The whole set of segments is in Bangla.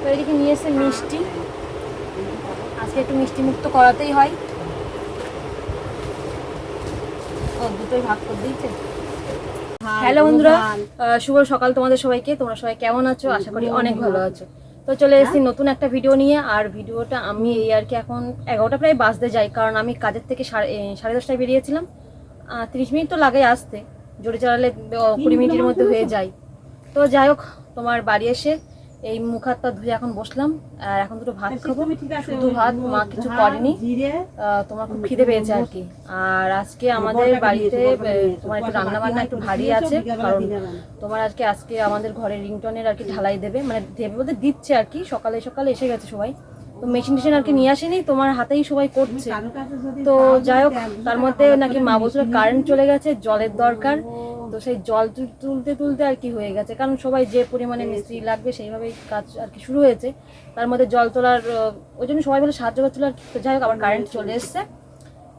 তো এদিকে নিয়ে এসে মিষ্টি। আজকে একটু মিষ্টি মুক্ত করাতেই হয়। ও দুটোই ভাগ করে দিয়েছে। হ্যালো বন্ধুরা শুভ সকাল তোমাদের সবাইকে। তোমরা সবাই কেমন আছো? আশা করি অনেক ভালো আছো। তো চলে এসেছি নতুন একটা ভিডিও নিয়ে আর ভিডিওটা আমি এই আর কি এখন এগারোটা প্রায় বাজতে যাই কারণ আমি কাজের থেকে সাড়ে সাড়ে দশটায় বেরিয়েছিলাম। তিরিশ মিনিট তো লাগে আসতে জোরে চালালে কুড়ি মিনিটের মধ্যে হয়ে যায়। তো যাই হোক তোমার বাড়ি এসে এই মুখ হাত পা ধুয়ে এখন বসলাম। আর এখন দুটো ভাত খাব। শুধু ভাত মা কিছু করেনি। তোমার খুব খিদে পেয়েছে আর কি। আর আজকে আমাদের বাড়িতে তোমার একটু রান্না বান্না একটু ভারী আছে কারণ তোমার আজকে আজকে আমাদের ঘরে রিংটনের আর কি ঢালাই দেবে। মানে দেবে বলতে দিচ্ছে আর কি সকালে সকালে এসে গেছে সবাই। তো মেশিন টেশিন আর কি নিয়ে আসেনি তোমার হাতেই সবাই করছে। তো যাই হোক তার মধ্যে নাকি মা বলছিল কারেন্ট চলে গেছে জলের দরকার। তো সেই জল তুলতে তুলতে আর কি হয়ে গেছে। কারণ সবাই যে পরিমাণে মিস্ত্রি লাগবে সেইভাবেই কাজ আর কি শুরু হয়েছে। তার মধ্যে জল তোলার ওই জন্য সবাই মিলে সাহায্য করছিল আর। যাই হোক আবার কারেন্ট চলে এসছে।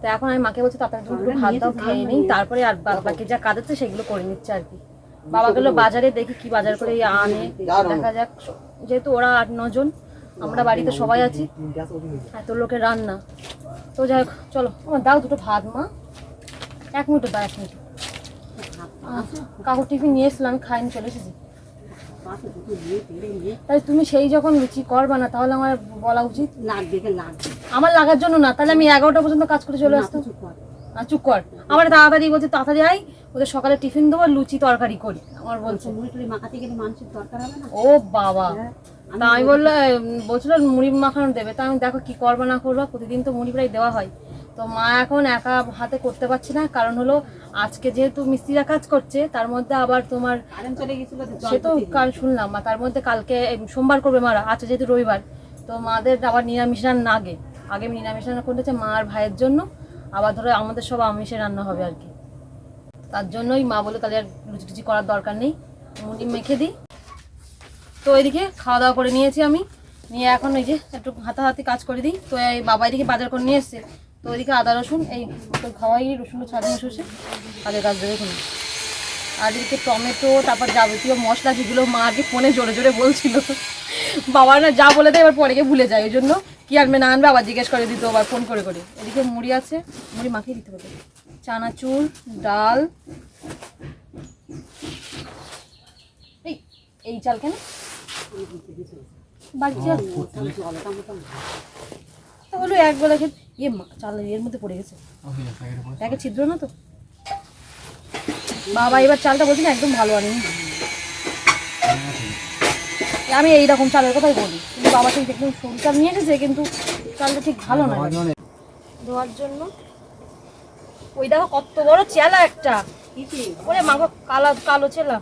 তো এখন আমি মাকে বলছি তাড়াতাড়ি একটু ভাত দাও খেয়ে নিই। তারপরে আর বাকি যা কাজ আছে সেগুলো করে নিচ্ছে আর কি। বাবা গেলো বাজারে দেখি কি বাজার করে আনে। দেখা যাক। যেহেতু ওরা আট নজন আমরা বাড়িতে সবাই আছি। এত লোকের রান্না। তো যাই হোক চলো। আমার দাও দুটো ভাত মা। এক মিনিট দাও এক মিনিট। কাকুর টিফিন নিয়ে এসলাম খাইনি চলে এসেছি। তাই তুমি সেই যখন লুচি করবা না তাহলে আমার বলা উচিত? লাগবে লাগবে। আমার লাগার জন্য না তাহলে আমি এগারোটা পর্যন্ত কাজ করে চলে আসতাম। কর। চুপ কর। আমার তাড়াতাড়ি বলছে তাড়াতাড়ি আই ওদের সকালে টিফিন দেবো আর লুচি তরকারি করি। আমার বলছে। মুড়ি টুড়ি মাখাতে গেলে মানুষের দরকার হবে না? ও বাবা। হ্যাঁ, তা আমি বলল বলছিল মুড়ি মাখানো দেবে। তা আমি দেখো কি করবা না করবা প্রতিদিন তো মুড়ি প্রায় দেওয়া হয়। তো মা এখন একা হাতে করতে পারছে না। কারণ হলো আজকে যেহেতু মিস্ত্রিরা কাজ করছে তার মধ্যে আবার তোমার সে তো কাল শুনলাম আর তার মধ্যে কালকে সোমবার করবে মারা আজকে যেহেতু রবিবার। তো মাদের আবার নিরামিষ রান্না আগে। আগে নিরামিষ রান্না করেছে মা আর ভাইয়ের জন্য। আবার ধরো আমাদের সব আমিষে রান্না হবে আর কি। তার জন্যই মা বলে তাহলে আর লুচি টুচি করার দরকার নেই। মুড়ি মেখে দিই। তো এদিকে খাওয়া দাওয়া করে নিয়েছি আমি। নিয়ে এখন এই যে একটু হাতাহাতি কাজ করে দিই। তো এই বাবা এদিকে বাজার করে নিয়ে এসছে। তো ওইদিকে আদা রসুন এই তো খাওয়াই রসুন ছাড়িয়ে শুষে কাজের কাজ দেবে এখন আর এদিকে টমেটো তারপর যাবতীয় মশলা যেগুলো মা আগে ফোনে জোরে জোরে বলছিল। বাবা না যা বলে দেয় এবার পরে গিয়ে ভুলে যায়। ওই জন্য কি আনবে না আনবে আবার জিজ্ঞেস করে দিত আবার ফোন করে করে। এদিকে মুড়ি আছে মুড়ি মাখিয়ে দিতে হবে। চানাচুর ডাল। এই এই চাল কেন? বাড়ি চাল। তাহলে এক বেলা খেয়ে ইয়ে চাল এর মধ্যে পড়ে গেছে। একে ছিদ্র না তো? বাবা এবার চালটা বলছি না একদম ভালো আনি আমি এইরকম চালের কথাই বলি। কিন্তু বাবা ঠিক একদম সরু চাল নিয়ে এসেছে কিন্তু চালটা ঠিক ভালো না। ধোয়ার জন্য। ওই দেখো কত বড় চেলা একটা। ওরে মাগো কালা কালো চেলা।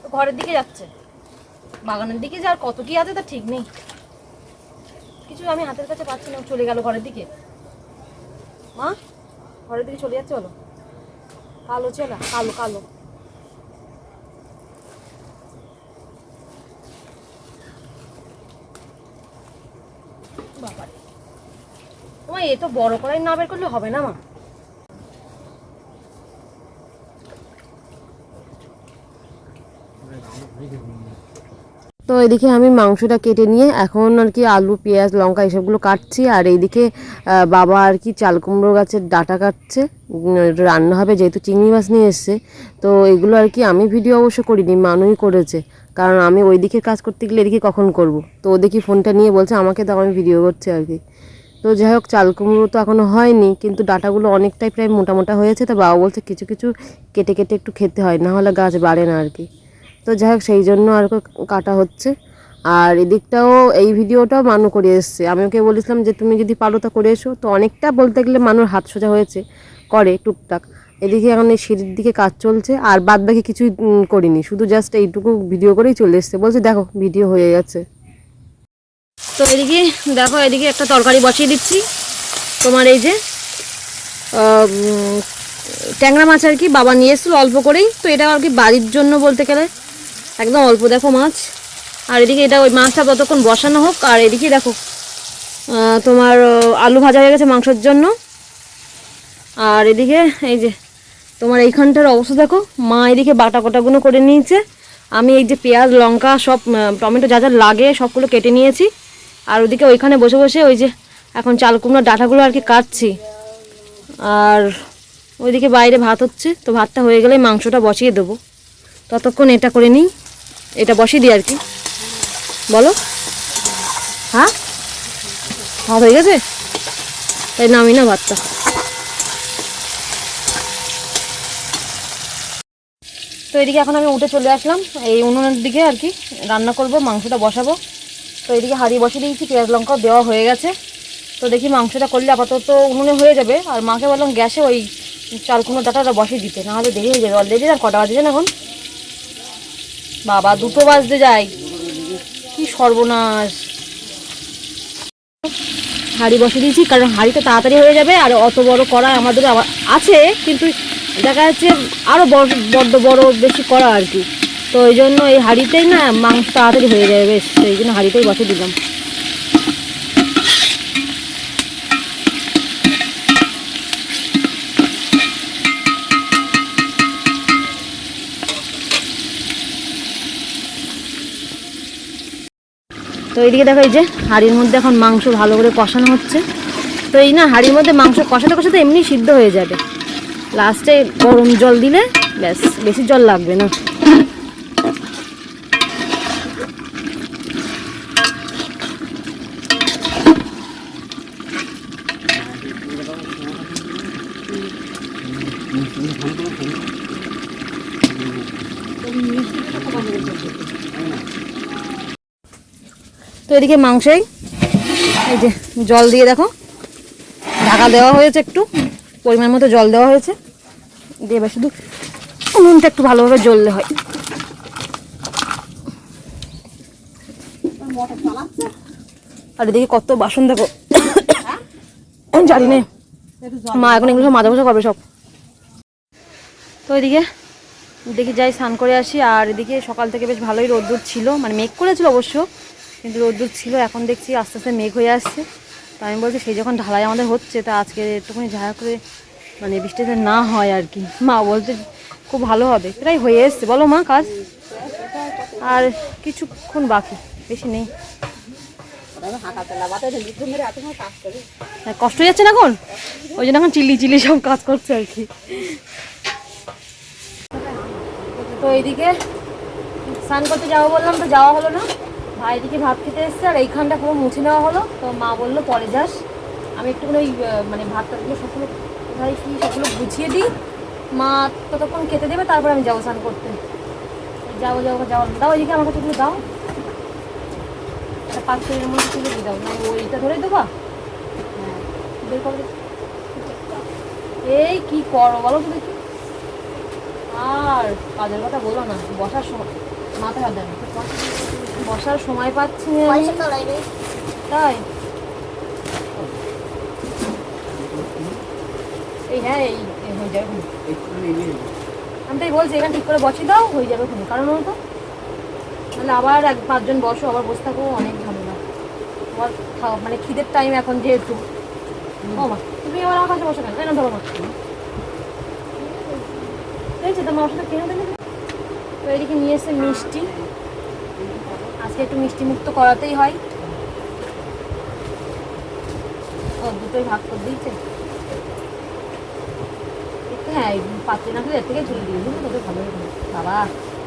তো ঘরের দিকে যাচ্ছে। বাগানের দিকে যে আর কত কি আছে তা ঠিক নেই। কিছু আমি হাতের কাছে পাচ্ছি না চলে গেল ঘরের দিকে। মা, ঘরের দিকে চলে যাচ্ছে বলো? কালো চেলা, কালো কালো। বাবা তোমার এ তো বড় কড়াই না বের করলে হবে না মা তো এদিকে আমি মাংসটা কেটে নিয়ে এখন আর কি আলু, পেঁয়াজ, লঙ্কা এসবগুলো কাটছি। আর এইদিকে বাবা আর কি চাল কুমড়ো গাছের ডাটা কাটছে। রান্না হবে যেহেতু চিংড়ি মাছ নিয়ে এসছে। তো এগুলো আর কি আমি ভিডিও অবশ্য করিনি, মানুই করেছে। কারণ আমি ওই দিকে কাজ করতে গেলে এদিকে কখন করব? তো ও দেখি ফোনটা নিয়ে বলছে আমাকে তো আমি ভিডিও করছি আর কি। তো যাই হোক, চাল কুমড়ো তো এখনও হয়নি, কিন্তু ডাটাগুলো অনেকটাই প্রায় মোটা মোটা হয়েছে। তো বাবা বলছে কিছু কিছু কেটে কেটে একটু খেতে হয়, না হলে গাছ বাড়ে না আর কি। তো যাই হোক, সেই জন্য আর কাটা হচ্ছে। আর এদিকটাও এই ভিডিওটাও মানু করে এসছে। আমি ওকে বলেছিলাম যে, তুমি যদি পারো তা করে এসো। তো অনেকটা বলতে গেলে মানুষ হাত সোজা হয়েছে, করে টুকটাক। এদিকে এখন এই সিঁড়ির দিকে কাজ চলছে, আর বাদ বাকি কিছুই করিনি। শুধু জাস্ট এইটুকু ভিডিও করেই চলে এসছে। বলছে, দেখো ভিডিও হয়ে গেছে। তো এদিকে, দেখো, এদিকে একটা তরকারি বসিয়ে দিচ্ছি। তোমার এই যে ট্যাংরা মাছ আর কি বাবা নিয়ে এসেছিল অল্প করেই। তো এটা আর কি বাড়ির জন্য বলতে গেলে একদম অল্প দেখো মাছ। আর এদিকে এটা ওই মাছটা ততক্ষণ বসানো হোক, আর এদিকে দেখো তোমার আলু ভাজা হয়ে গেছে মাংসের জন্য। আর এদিকে এই যে, তোমার এইখানটার অবস্থা দেখো, মা এদিকে বাটা কোটাগুলো করে নিয়েছে। আমি এই যে পেঁয়াজ, লঙ্কা, সব টমেটো যা যা লাগে সবগুলো কেটে নিয়েছি। আর ওদিকে ওইখানে বসে বসে ওই যে, এখন চাল কুমড়োর ডাটাগুলো আর কি কাটছি। আর ওইদিকে বাইরে ভাত হচ্ছে, তো ভাতটা হয়ে গেলে মাংসটা বসিয়ে দেবো। ততক্ষণ এটা করে নিই। এটা বসিয়ে দিই আর কি। বলো। হ্যাঁ? ভাত হয়ে গেছে? তাই নামি না ভাতটা। তো এদিকে এখন আমি উঠে চলে আসলাম, এই উনুনের দিকে আর কি। রান্না করব, মাংসটা বসাবো। তো এদিকে হাঁড়ি বসিয়ে দিয়েছি, পেঁয়াজ লঙ্কা দেওয়া হয়ে গেছে। তো দেখি মাংসটা করলে আপাতত উনুনে হয়ে যাবে। আর মাকে বললাম গ্যাসে ওই চাল কুমড়ো ডাটাটা বসিয়ে দিতে, নাহলে দেরি হয়ে যাবে। অলরেডি আর কটা বাজে এখন? বাবা, দুটো বাজতে যাই কি সর্বনাশ। হাঁড়ি বসে দিয়েছি, কারণ হাঁড়িটা তাড়াতাড়ি হয়ে যাবে, আর অত বড় করা আমাদের আছে, কিন্তু দেখা যাচ্ছে আরও বড়, বড্ড বড় বেশি করা আর কি। তো ওই জন্য এই হাঁড়িতেই না মাংস তাড়াতাড়ি হয়ে যাবে, বেশ, সেই জন্য হাঁড়িতেই বসে দিলাম। তো এইদিকে দেখো এই যে হাঁড়ির মধ্যে এখন মাংস ভালো করে কষানো হচ্ছে। তো এই না হাঁড়ির মধ্যে মাংস কষাতে কষাতে এমনি সিদ্ধ হয়ে যাবে। লাস্টে গরম জল দিলে ব্যাস, বেশি জল লাগবে না। তো এদিকে মাংসই, এই যে জল দিয়ে দেখো, ঢাকা দেওয়া হয়েছে একটু, পরিমাণ মতো জল দেওয়া হয়েছে, দিয়ে এবার শুধু নুনটা একটু ভালোভাবে জ্বললে হয়। আর এদিকে কত বাসন দেখো, জানি না। মা এখন এগুলো সব মাজা মাজা করবে সব। তো এদিকে দেখি যাই, স্নান করে আসি, আর এদিকে সকাল থেকে বেশ ভালোই রোদ্দুর ছিল মানে মেঘ করেছিল অবশ্য কিন্তু রোদ্দুর ছিল এখন দেখছি আস্তে আস্তে মেঘ হয়ে আসছে। তো আমি বলছি সেই যখন ঢালাই আমাদের হচ্ছে তা আজকে একটুখানি ঝাড়া করে মানে বৃষ্টিতে না হয় আর কি। মা বলছে খুব ভালো হবে। প্রায় হয়ে এসছে। বলো মা কাজ? আর কিছুক্ষণ বাকি বেশি নেই। হ্যাঁ, কষ্ট হয়ে যাচ্ছে না এখন? ওই জন্য এখন চিল্লি চিল্লি সব কাজ করছে আর কি। তো এইদিকে স্নান করতে যাব বললাম তো যাওয়া হলো না। ভাই এদিকে ভাত খেতে এসছে আর এইখানটা পুরো মুছে নেওয়া হলো। তো মা বলল, পরে যাস। আমি একটুখানি ওই মানে ভাতটা দিয়ে সবগুলো কোথায় কি সবগুলো গুছিয়ে দিই। মা ততক্ষণ খেতে দেবে, তারপর আমি যাব স্নান করতে। যাব যাব যাব। দাও এদিকে আমার কাছে দাও। একটা পাত্রের মধ্যে তুলে দিয়ে দাও, না ওইটা ধরেই দেবো। হ্যাঁ বের করো। এই কি করো বলো তো দেখি। আর কাজের কথা বলো না, বসার সময় মাথায় হাত দেন বসার সময় পাচ্ছি না। তাই? এই হ্যাঁ এই হয়ে যাবে আমি তাই বলছি এখানে ঠিক করে বসিয়ে দাও হয়ে যাবে খুনি কারণ হলো তো তাহলে আবার এক পাঁচজন বসো আবার বসে থাকো অনেক ঝামেলা। আবার খাওয়া মানে খিদের টাইম এখন যেহেতু। ও মা তুমি আবার আমার কাছে বসে কেন? কেন ধরো মা। দেখছি তোমার ওষুধটা কিনে দেবে তো এদিকে নিয়ে এসে মিষ্টি। আজকে একটু মিষ্টি মুক্ত করাতেই হয়। ও, দুটোই ভাগ করে দিয়েছে। হ্যাঁ পাত্রে না এর থেকে ঝুলে দিয়ে দিবি তোদের ভালো বাবা,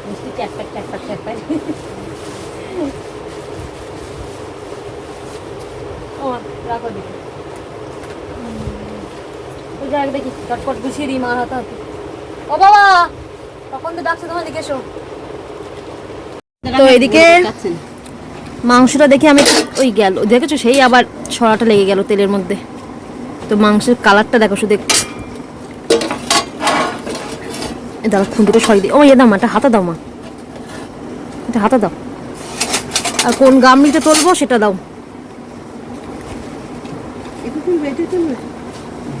মিষ্টি চ্যাটপ্যাট চ্যাটপ্যাট চ্যাটপ্যাট ও, রাখো দেখি। ওই যাক দেখি, চটপট গুছিয়ে দিই মার হাতে হাতে। ও বাবা তখন তো ডাকছে তোমার দিকে এসো। তো এদিকে মাংসটা দেখে আমি ওই গেল। দেখেছ? সেই আবার ছড়াটা লেগে গেল তেলের মধ্যে। তো মাংসের কালারটা দেখো শুধু। এ দাও খুন্তিটা সরিয়ে দিই। ও ইয়ে দাম এটা হাতা দাও মা। এটা হাতা দাও। আর কোন গামলিতে তুলবো সেটা দাও।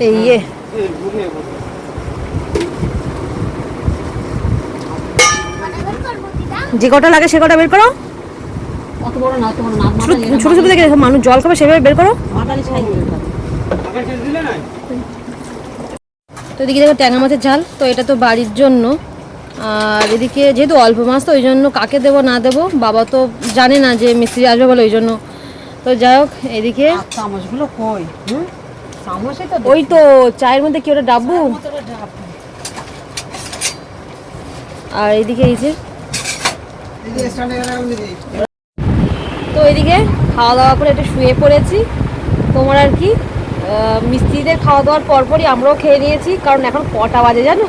এই যে কটা লাগে সে কটা বের করো। ছোট ছোট দেখে দেখো, মানুষ জল খাবে সেভাবে বের করো। তো এদিকে দেখো ট্যাংরা মাছের ঝাল তো এটা তো বাড়ির জন্য। আর এদিকে যেহেতু অল্প মাছ তো ওই জন্য কাকে দেবো না দেবো বাবা তো জানে না যে মিস্ত্রি আসবে বলে ওই জন্য। তো যাই হোক এদিকে চামচগুলো কই? হুম? চামচই তো ওই তো চায়ের মধ্যে কি ওটা ডাব্বু আর এদিকে এই যে তো এদিকে খাওয়া দাওয়া করে একটু শুয়ে পড়েছি। তোমার আর কি মিস্ত্রিদের খাওয়া দাওয়ার পরপরই আমরাও খেয়ে নিয়েছি, কারণ এখন কটা বাজে জানো?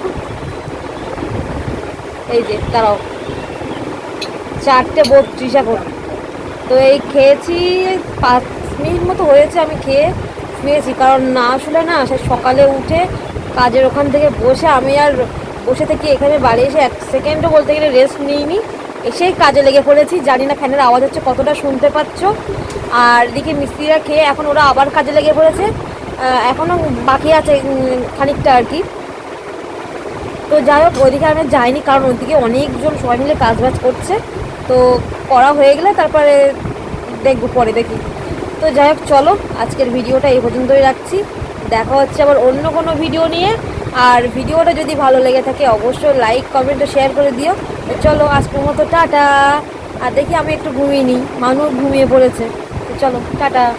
এই যে তারাও চারটে বত্রিশ এখন। তো এই খেয়েছি, পাঁচ মিনিট মতো হয়েছে আমি খেয়ে শুয়েছি, কারণ না শুলে না সে সকালে উঠে কাজের ওখান থেকে বসে আমি আর বসে থেকে এখানে বাড়ি এসে এক সেকেন্ডও বলতে গেলে রেস্ট নিইনি। এসেই কাজে লেগে পড়েছি। জানি না ফ্যানের আওয়াজ হচ্ছে কতটা শুনতে পাচ্ছ। আর এদিকে মিস্ত্রিরা খেয়ে এখন ওরা আবার কাজে লেগে পড়েছে। এখনও বাকি আছে খানিকটা আর কি। তো যাই হোক, ওইদিকে আমি যাইনি, কারণ ওইদিকে অনেকজন সবাই মিলে কাজ বাজ করছে। তো করা হয়ে গেলে তারপরে দেখব, পরে দেখি। তো যাই হোক, চলো, আজকের ভিডিওটা এই পর্যন্তই রাখছি। দেখা হচ্ছে আবার অন্য কোনো ভিডিও নিয়ে। আর ভিডিওটা যদি ভালো লেগে থাকে, অবশ্যই লাইক কমেন্ট শেয়ার করে দিও। চলো, আজকের মতো টাটা। আর দেখি আমি একটু ঘুমিয়ে নিই। মানুষ ঘুমিয়ে পড়েছে। চলো, টাটা।